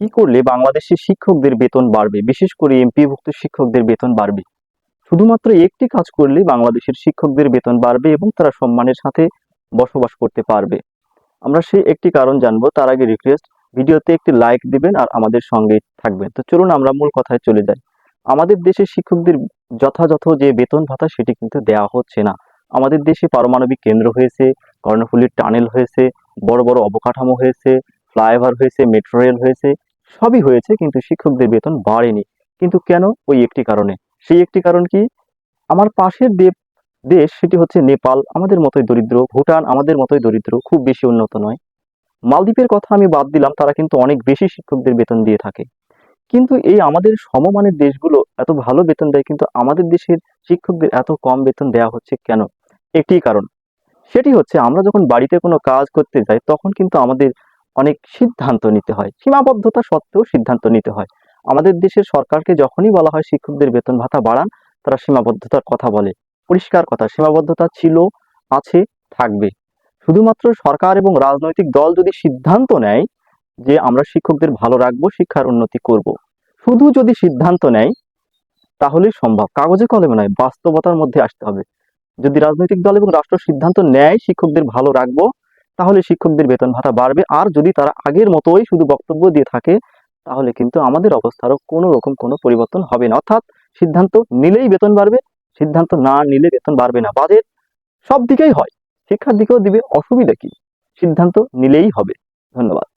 কি করলে বাংলাদেশের শিক্ষকদের বেতন বাড়বে? বিশেষ করে এমপিভুক্ত শিক্ষকদের বেতন বাড়বে। শুধুমাত্র একটি কাজ করলে বাংলাদেশের শিক্ষকদের বেতন বাড়বে এবং তারা সম্মানের সাথে বসবাস করতে পারবে। আমরা সেই একটি কারণ জানব, তার আগে রিকোয়েস্ট ভিডিওতে একটি লাইক দিবেন আর আমাদের সঙ্গে থাকবেন। তো চলুন আমরা মূল কথায় চলে যাই। আমাদের দেশের শিক্ষকদের যথাযথ যে বেতন ভাতা সেটি কিন্তু দেওয়া হচ্ছে না। আমাদের দেশে পারমাণবিক কেন্দ্র হয়েছে, কর্ণফুলির টানেল হয়েছে, বড় বড় অবকাঠামো হয়েছে, ফ্লাইওভার হয়েছে, মেট্রো রেল হয়েছে সবই হয়েছে, কিন্তু শিক্ষকদের বেতন বাড়েনি। কিন্তু কেন ওই একটি কারণে? সেই একটি কারণ কি? আমার পাশের দেব, দেশ সেটি হচ্ছে নেপাল, আমাদের মতোই দরিদ্র। ভুটান আমাদের মতোই দরিদ্র, খুব বেশি উন্নত নয়। মালদ্বীপের কথা আমি বাদ দিলাম, তারা কিন্তু অনেক বেশি শিক্ষকদের বেতন দিয়ে থাকে। কিন্তু এই আমাদের সমমানের দেশগুলো এত ভালো বেতন দেয়, কিন্তু আমাদের দেশের শিক্ষকদের এত কম বেতন দেওয়া হচ্ছে কেন? একটি কারণ। সেটি হচ্ছে আমরা যখন বাড়িতে কোনো কাজ করতে যাই, তখন কিন্তু আমাদের অনেক সিদ্ধান্ত নিতে হয়। সীমাবদ্ধতা সত্ত্বেও সিদ্ধান্ত নিতে হয়। আমাদের দেশের সরকারকে যখনই বলা হয় শিক্ষকদের বেতন ভাতা বাড়ান, তারা সীমাবদ্ধতার কথা বলে। পরিষ্কার কথা, সীমাবদ্ধতা ছিল, আছে, থাকবে। শুধুমাত্র সরকার এবং রাজনৈতিক দল যদি সিদ্ধান্ত নেয় যে আমরা শিক্ষকদের ভালো রাখব, শিক্ষার উন্নতি করব। শুধু যদি সিদ্ধান্ত নেয় তাহলেই সম্ভব। কাগজে কলমে নয়, বাস্তবতার মধ্যে আসতে হবে। যদি রাজনৈতিক দল এবং রাষ্ট্র সিদ্ধান্ত নেয়, শিক্ষকদের ভালো রাখব তাহলে শিক্ষকদের বেতন ভাতা বাড়বে। আর যদি তারা আগের মতোই শুধু বক্তব্য দিয়ে থাকে, তাহলে কিন্তু আমাদের অবস্থারও কোনো রকম কোনো পরিবর্তন হবে না। অর্থাৎ সিদ্ধান্ত নিলেই বেতন বাড়বে, সিদ্ধান্ত না নিলে বেতন বাড়বে না। বাজেট সব দিকেই হয়। শিক্ষার দিকেও দিবে। অসুবিধা কি? সিদ্ধান্ত নিলেই হবে। ধন্যবাদ।